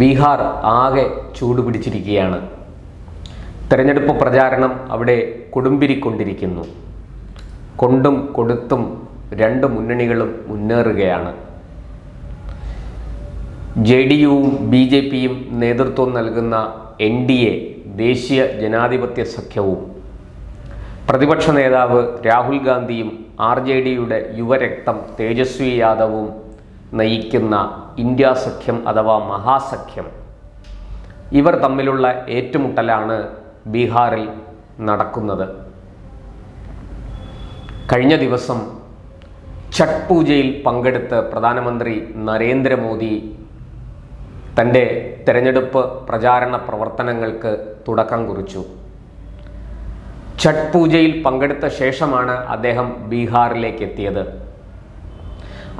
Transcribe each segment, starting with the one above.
ബീഹാർ ആകെ ചൂടുപിടിച്ചിരിക്കുകയാണ് തെരഞ്ഞെടുപ്പ് പ്രചാരണം അവിടെ കൊടുമ്പിരിക്കൊണ്ടിരിക്കുന്നു. കൊണ്ടും കൊടുത്തും രണ്ട് മുന്നണികളും മുന്നേറുകയാണ്. ജെ ഡി യുവും ബി ജെ പിയും നേതൃത്വം നൽകുന്ന എൻ ഡി എ ദേശീയ ജനാധിപത്യ സഖ്യവും. പ്രതിപക്ഷ നേതാവ് രാഹുൽ ഗാന്ധിയും ആർ ജെ ഡിയുടെ യുവരക്തം തേജസ്വി യാദവും നയിക്കുന്ന ഇന്ത്യ സഖ്യം അഥവാ മഹാസഖ്യം ഇവർ തമ്മിലുള്ള ഏറ്റുമുട്ടലാണ് ബീഹാറിൽ നടക്കുന്നത്. കഴിഞ്ഞ ദിവസം ഛഠ് പൂജയിൽ പങ്കെടുത്ത് പ്രധാനമന്ത്രി നരേന്ദ്രമോദി തന്റെ തെരഞ്ഞെടുപ്പ് പ്രചാരണ പ്രവർത്തനങ്ങൾക്ക് തുടക്കം കുറിച്ചു. ഛഠ് പൂജയിൽ പങ്കെടുത്ത ശേഷമാണ് അദ്ദേഹം ബീഹാറിലേക്ക് എത്തിയത്.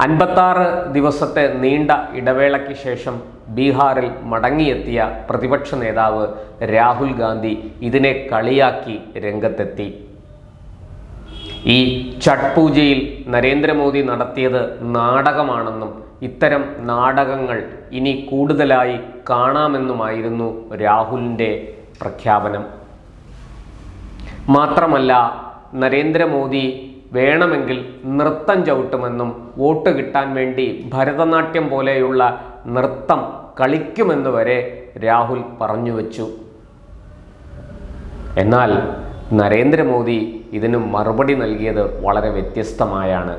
അൻപത്താറ് ദിവസത്തെ നീണ്ട ഇടവേളയ്ക്ക് ശേഷം ബീഹാറിൽ മടങ്ങിയെത്തിയ പ്രതിപക്ഷ നേതാവ് രാഹുൽ ഗാന്ധി ഇതിനെ കളിയാക്കി രംഗത്തെത്തി. ഈ ഛഠ് പൂജയിൽ നരേന്ദ്രമോദി നടത്തിയത് നാടകമാണെന്നും ഇത്തരം നാടകങ്ങൾ ഇനി കൂടുതലായി കാണാമെന്നുമായിരുന്നു രാഹുലിന്റെ പ്രഖ്യാപനം. മാത്രമല്ല നരേന്ദ്രമോദി വേണമെങ്കിൽ നൃത്തം ചവിട്ടുമെന്നും വോട്ട് കിട്ടാൻ വേണ്ടി ഭരതനാട്യം പോലെയുള്ള നൃത്തം കളിക്കുമെന്ന് വരെ രാഹുൽ പറഞ്ഞു വച്ചു. എന്നാൽ നരേന്ദ്രമോദി ഇതിന് മറുപടി നൽകിയത് വളരെ വ്യത്യസ്തമായാണ്.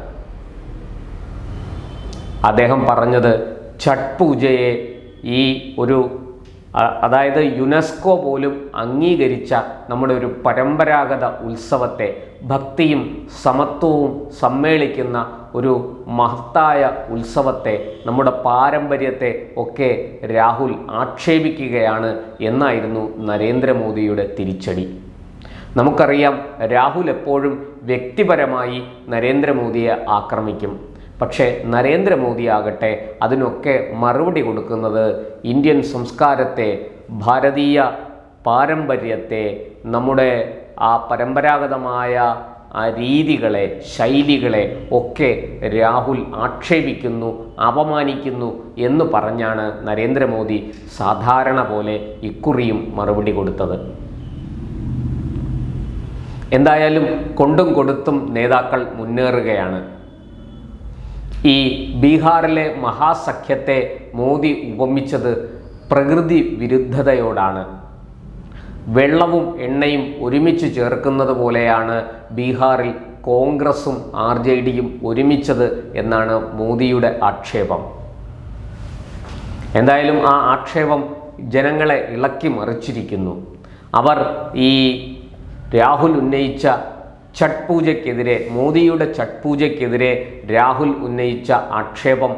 അദ്ദേഹം പറഞ്ഞത് ഛഠ് പൂജയെ ഈ ഒരു അതായത് യുനെസ്കോ പോലും അംഗീകരിച്ച നമ്മുടെ ഒരു പരമ്പരാഗത ഉത്സവത്തെ ഭക്തിയും സമത്വവും സമ്മേളിക്കുന്ന ഒരു മഹത്തായ ഉത്സവത്തെ നമ്മുടെ പാരമ്പര്യത്തെ ഒക്കെ രാഹുൽ ആക്ഷേപിക്കുകയാണ് എന്നായിരുന്നു നരേന്ദ്രമോദിയുടെ തിരിച്ചടി. നമുക്കറിയാം രാഹുൽ എപ്പോഴും വ്യക്തിപരമായി നരേന്ദ്രമോദിയെ ആക്രമിക്കും. പക്ഷേ നരേന്ദ്രമോദി ആകട്ടെ അതിനൊക്കെ മറുപടി കൊടുക്കുന്നത് ഇന്ത്യൻ സംസ്കാരത്തെ ഭാരതീയ പാരമ്പര്യത്തെ നമ്മുടെ ആ പരമ്പരാഗതമായ രീതികളെ ശൈലികളെ ഒക്കെ രാഹുൽ ആക്ഷേപിക്കുന്നു അപമാനിക്കുന്നു എന്ന് പറഞ്ഞാണ് നരേന്ദ്രമോദി സാധാരണ പോലെ ഇക്കുറിയും മറുപടി കൊടുത്തത്. എന്തായാലും കൊണ്ടും കൊടുത്തും നേതാക്കൾ മുന്നേറുകയാണ്. ഈ ബീഹാറിലെ മഹാസഖ്യത്തെ മോദി ഉപമിച്ചത് പ്രകൃതി വിരുദ്ധതയോടാണ്. വെള്ളവും എണ്ണയും ഒരുമിച്ച് ചേർക്കുന്നത് പോലെയാണ് ബീഹാറിൽ കോൺഗ്രസും ആർ ജെ ഡിയും ഒരുമിച്ചത് എന്നാണ് മോദിയുടെ ആക്ഷേപം. എന്തായാലും ആ ആക്ഷേപം ജനങ്ങളെ ഇളക്കി മറിച്ചിരിക്കുന്നു. അവർ ഈ രാഹുൽ ഉന്നയിച്ച ഛഠ് പൂജയ്ക്കെതിരെ മോദിയുടെ ഛഠ് പൂജയ്ക്കെതിരെ രാഹുൽ ഉന്നയിച്ച ആക്ഷേപം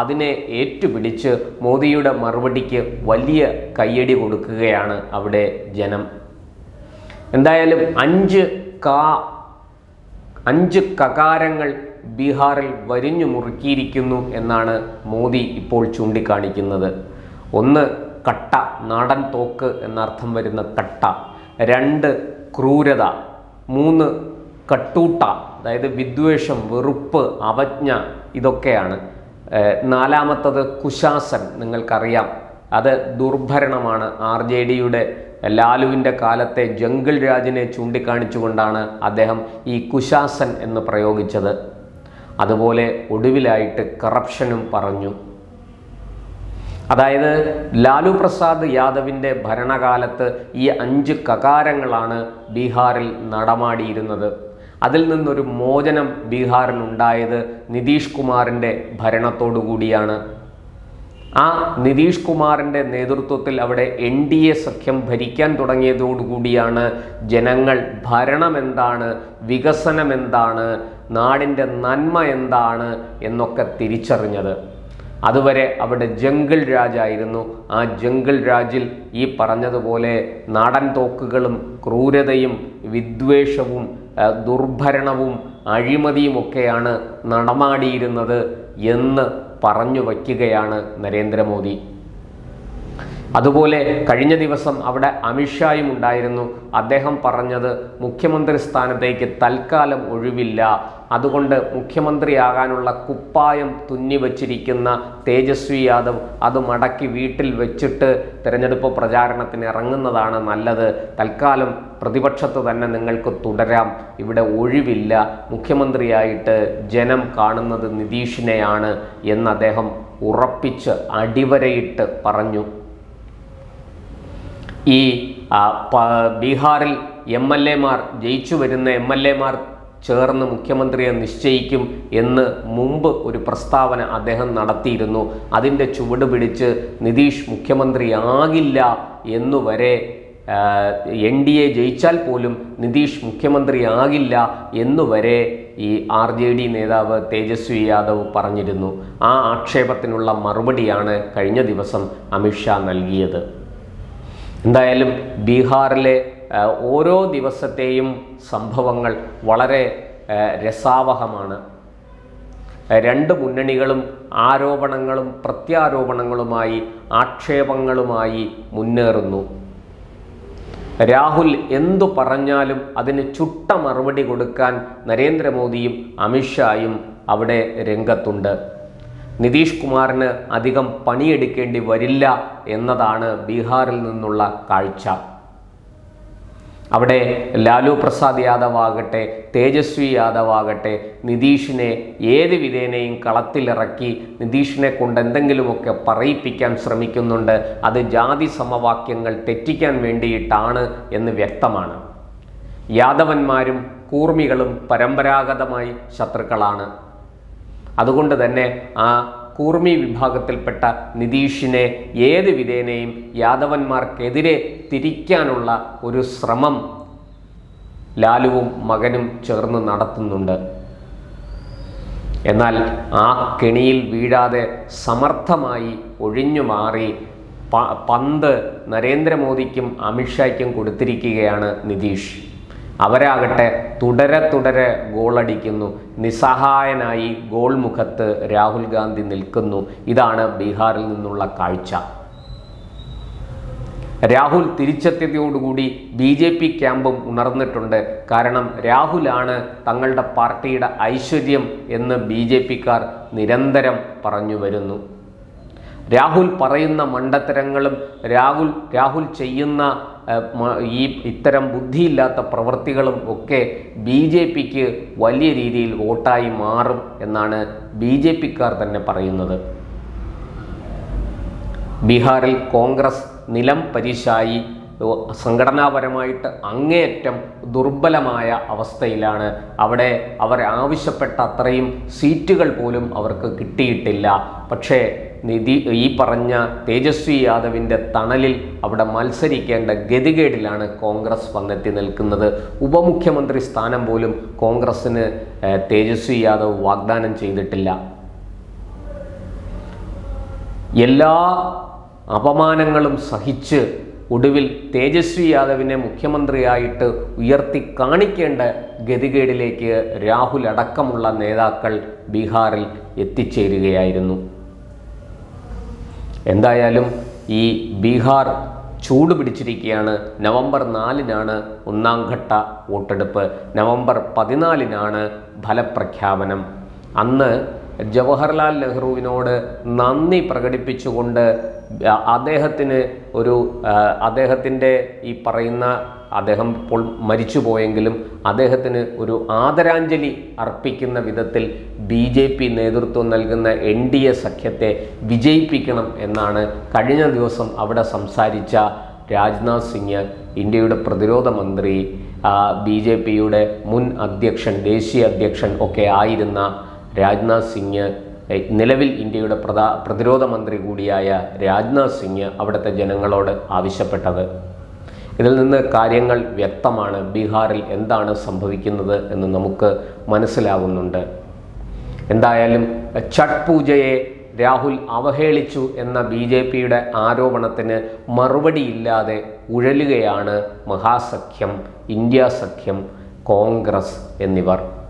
അതിനെ ഏറ്റുപിടിച്ച് മോദിയുടെ മറുപടിക്ക് വലിയ കയ്യടി കൊടുക്കുകയാണ് അവിടെ ജനം. എന്തായാലും അഞ്ച് കാ അഞ്ച് കകാരങ്ങൾ ബീഹാറിൽ വരിഞ്ഞു മുറുക്കിയിരിക്കുന്നു എന്നാണ് മോദി ഇപ്പോൾ ചൂണ്ടിക്കാണിക്കുന്നത്. ഒന്ന് കട്ട നാടൻ തോക്ക് എന്നർത്ഥം വരുന്ന കട്ട രണ്ട് ക്രൂരത. മൂന്ന് കട്ടൂട്ട അതായത് വിദ്വേഷം വെറുപ്പ് അവജ്ഞ ഇതൊക്കെയാണ്. നാലാമത്തത് കുശാസൻ നിങ്ങൾക്കറിയാം. അത് ദുർഭരണമാണ്. ആർ ജെ ഡിയുടെ ലാലുവിന്റെ കാലത്തെ ജംഗിൾ രാജിനെ ചൂണ്ടിക്കാണിച്ചുകൊണ്ടാണ് അദ്ദേഹം ഈ കുശാസൻ എന്ന് പ്രയോഗിച്ചത്. അതുപോലെ ഒടുവിലായിട്ട് കറപ്ഷനും പറഞ്ഞു. അതായത് ലാലു പ്രസാദ് യാദവിന്റെ ഭരണകാലത്ത് ഈ അഞ്ച് കകാരങ്ങളാണ് ബീഹാറിൽ നടമാടിയിരുന്നത്. അതിൽ നിന്നൊരു മോചനം ബീഹാറിനുണ്ടായത് നിതീഷ് കുമാറിന്റെ ഭരണത്തോടു കൂടിയാണ്. ആ നിതീഷ് കുമാറിന്റെ നേതൃത്വത്തിൽ അവിടെ എൻ ഡി എ സഖ്യം ഭരിക്കാൻ തുടങ്ങിയതോടുകൂടിയാണ് ജനങ്ങൾ ഭരണം എന്താണ് വികസനം എന്താണ് നാടിന്റെ നന്മ എന്താണ് എന്നൊക്കെ തിരിച്ചറിഞ്ഞത്. അതുവരെ അവിടെ ജംഗിൾ രാജായിരുന്നു. ആ ജംഗിൾ രാജിൽ ഈ പറഞ്ഞതുപോലെ നാടൻ തോക്കുകളും ക്രൂരതയും വിദ്വേഷവും ദുർഭരണവും അഴിമതിയും ഒക്കെയാണ് നടമാടിയിരുന്നത് എന്ന് പറഞ്ഞു വയ്ക്കുകയാണ് നരേന്ദ്രമോദി. അതുപോലെ കഴിഞ്ഞ ദിവസം അവിടെ അമിത്ഷായും ഉണ്ടായിരുന്നു. അദ്ദേഹം പറഞ്ഞത് മുഖ്യമന്ത്രി സ്ഥാനത്തേക്ക് തൽക്കാലം ഒഴിവില്ല. അതുകൊണ്ട് മുഖ്യമന്ത്രിയാകാനുള്ള കുപ്പായം തുന്നി വച്ചിരിക്കുന്ന തേജസ്വി യാദവ് അത് മടക്കി വീട്ടിൽ വെച്ചിട്ട് തിരഞ്ഞെടുപ്പ് പ്രചാരണത്തിന് ഇറങ്ങുന്നതാണ് നല്ലത്. തൽക്കാലം പ്രതിപക്ഷത്ത് തന്നെ നിങ്ങൾക്ക് തുടരാം. ഇവിടെ ഒഴിവില്ല. മുഖ്യമന്ത്രിയായിട്ട് ജനം കാണുന്നത് നിതീഷിനെയാണ് എന്ന് അദ്ദേഹം ഉറപ്പിച്ച് അടിവരയിട്ട് പറഞ്ഞു. ഈ ബീഹാറിൽ എം എൽ എമാർ ജയിച്ചു വരുന്ന എം എൽ എമാർ ചേർന്ന് മുഖ്യമന്ത്രിയെ നിശ്ചയിക്കും എന്ന് മുമ്പ് ഒരു പ്രസ്താവന അദ്ദേഹം നടത്തിയിരുന്നു. അതിന്റെ ചുവട് പിടിച്ച് നിതീഷ് മുഖ്യമന്ത്രിയാകില്ല എന്നുവരെ എൻ ഡി എ ജയിച്ചാൽ പോലും നിതീഷ് മുഖ്യമന്ത്രിയാകില്ല എന്നുവരെ ഈ ആർ ജെ ഡി നേതാവ് തേജസ്വി യാദവ് പറഞ്ഞിരുന്നു. ആ ആക്ഷേപത്തിനുള്ള മറുപടിയാണ് കഴിഞ്ഞ ദിവസം അമിത്ഷാ നൽകിയത്. എന്തായാലും ബീഹാറിലെ ഓരോ ദിവസത്തെയും സംഭവങ്ങൾ വളരെ രസാവഹമാണ്. രണ്ട് മുന്നണികളും ആരോപണങ്ങളും പ്രത്യാരോപണങ്ങളുമായി ആക്ഷേപങ്ങളുമായി മുന്നേറുന്നു. രാഹുൽ എന്തു പറഞ്ഞാലും അതിന് ചുട്ട മറുപടി കൊടുക്കാൻ നരേന്ദ്രമോദിയും അമിത്ഷായും അവിടെ രംഗത്തുണ്ട്. നിതീഷ് കുമാറിന് അധികം പണിയെടുക്കേണ്ടി വരില്ല എന്നതാണ് ബീഹാറിൽ നിന്നുള്ള കാഴ്ച. അവിടെ ലാലു പ്രസാദ് യാദവ് ആകട്ടെ തേജസ്വി യാദവ് ആകട്ടെ നിതീഷിനെ ഏത് വിധേനയും കളത്തിലിറക്കി നിതീഷിനെ കൊണ്ട് എന്തെങ്കിലുമൊക്കെ പറയിപ്പിക്കാൻ ശ്രമിക്കുന്നുണ്ട്. അത് ജാതി സമവാക്യങ്ങൾ തെറ്റിക്കാൻ വേണ്ടിയിട്ടാണ് എന്ന് വ്യക്തമാണ്. യാദവന്മാരും കൂർമികളും പരമ്പരാഗതമായി ശത്രുക്കളാണ്. അതുകൊണ്ട് തന്നെ ആ കൂർമി വിഭാഗത്തിൽപ്പെട്ട നിതീഷിനെ ഏത് വിധേനയും യാദവന്മാർക്കെതിരെ തിരിക്കാനുള്ള ഒരു ശ്രമം ലാലുവും മകനും ചേർന്ന് നടത്തുന്നുണ്ട്. എന്നാൽ ആ കെണിയിൽ വീഴാതെ സമർത്ഥമായി ഒഴിഞ്ഞു മാറി പന്ത് നരേന്ദ്രമോദിക്കും അമിത്ഷായ്ക്കും കൊടുത്തിരിക്കുകയാണ് നിതീഷ്. അവരാകട്ടെ തുടരെ തുടരെ ഗോളടിക്കുന്നു. നിസ്സഹായനായി ഗോൾ മുഖത്ത് രാഹുൽ ഗാന്ധി നിൽക്കുന്നു. ഇതാണ് ബീഹാറിൽ നിന്നുള്ള കാഴ്ച. രാഹുൽ തിരിച്ചെത്തിയതോടുകൂടി ബി ജെ പി ക്യാമ്പും ഉണർന്നിട്ടുണ്ട്. കാരണം രാഹുലാണ് തങ്ങളുടെ പാർട്ടിയുടെ ഐശ്വര്യം എന്ന് ബി ജെ പിക്കാർ നിരന്തരം പറഞ്ഞു വരുന്നു. രാഹുൽ പറയുന്ന മണ്ടത്തരങ്ങളും രാഹുൽ രാഹുൽ ചെയ്യുന്ന ഈ ഇത്തരം ബുദ്ധിയില്ലാത്ത പ്രവൃത്തികളും ഒക്കെ ബി ജെ പിക്ക് വലിയ രീതിയിൽ വോട്ടായി മാറും എന്നാണ് ബി ജെ പിക്കാർ തന്നെ പറയുന്നത്. ബീഹാറിൽ കോൺഗ്രസ് നിലം പരിശായി സംഘടനാപരമായിട്ട് അങ്ങേയറ്റം ദുർബലമായ അവസ്ഥയിലാണ്. അവിടെ അവർ ആവശ്യപ്പെട്ട അത്രയും സീറ്റുകൾ പോലും അവർക്ക് കിട്ടിയിട്ടില്ല. പക്ഷേ നിധി ഈ പറഞ്ഞ തേജസ്വി യാദവിന്റെ തണലിൽ അവിടെ മത്സരിക്കേണ്ട ഗതികേടിലാണ് കോൺഗ്രസ് വന്നെത്തി നിൽക്കുന്നത്. ഉപമുഖ്യമന്ത്രി സ്ഥാനം പോലും കോൺഗ്രസ്സിന് തേജസ്വി യാദവ് വാഗ്ദാനം ചെയ്തിട്ടില്ല. എല്ലാ അപമാനങ്ങളും സഹിച്ച് ഒടുവിൽ തേജസ്വി യാദവിനെ മുഖ്യമന്ത്രിയായിട്ട് ഉയർത്തി കാണിക്കേണ്ട ഗതികേടിലേക്ക് രാഹുൽ അടക്കമുള്ള നേതാക്കൾ ബീഹാറിൽ എത്തിച്ചേരുകയായിരുന്നു. എന്തായാലും ഈ ബീഹാർ ചൂട് പിടിച്ചിരിക്കുകയാണ്. നവംബർ നാലിനാണ് ഒന്നാം ഘട്ട വോട്ടെടുപ്പ്. നവംബർ പതിനാലിനാണ് ഫലപ്രഖ്യാപനം. അന്ന് ജവഹർലാൽ നെഹ്റുവിനോട് നന്ദി പ്രകടിപ്പിച്ചുകൊണ്ട് അദ്ദേഹത്തിന് ഒരു അദ്ദേഹത്തിന്റെ ഈ പറയുന്ന അദ്ദേഹം ഇപ്പോൾ മരിച്ചു പോയെങ്കിലും അദ്ദേഹത്തിന് ഒരു ആദരാഞ്ജലി അർപ്പിക്കുന്ന വിധത്തിൽ ബി ജെ പി നേതൃത്വം നൽകുന്ന എൻ ഡി എ സഖ്യത്തെ വിജയിപ്പിക്കണം എന്നാണ് കഴിഞ്ഞ ദിവസം അവിടെ സംസാരിച്ച രാജ്നാഥ് സിംഗ് ഇന്ത്യയുടെ പ്രതിരോധ മന്ത്രി ബി ജെ പിയുടെ മുൻ അധ്യക്ഷൻ ദേശീയ അധ്യക്ഷൻ ഒക്കെ ആയിരുന്ന രാജ്നാഥ് സിംഗ് നിലവിൽ ഇന്ത്യയുടെ പ്രധാ പ്രതിരോധ മന്ത്രി കൂടിയായ രാജ്നാഥ് സിംഗ് അവിടുത്തെ ജനങ്ങളോട് ആവശ്യപ്പെട്ടത്. ഇതിൽ നിന്ന് കാര്യങ്ങൾ വ്യക്തമാണ്. ബീഹാറിൽ എന്താണ് സംഭവിക്കുന്നത് എന്ന് നമുക്ക് മനസ്സിലാവുന്നുണ്ട്. എന്തായാലും ഛഠ് പൂജയെ രാഹുൽ അവഹേളിച്ചു എന്ന ബി ജെ പിയുടെ ആരോപണത്തിന് മറുപടിയില്ലാതെ ഉഴലുകയാണ് മഹാസഖ്യം ഇന്ത്യ സഖ്യം കോൺഗ്രസ് എന്നിവർ.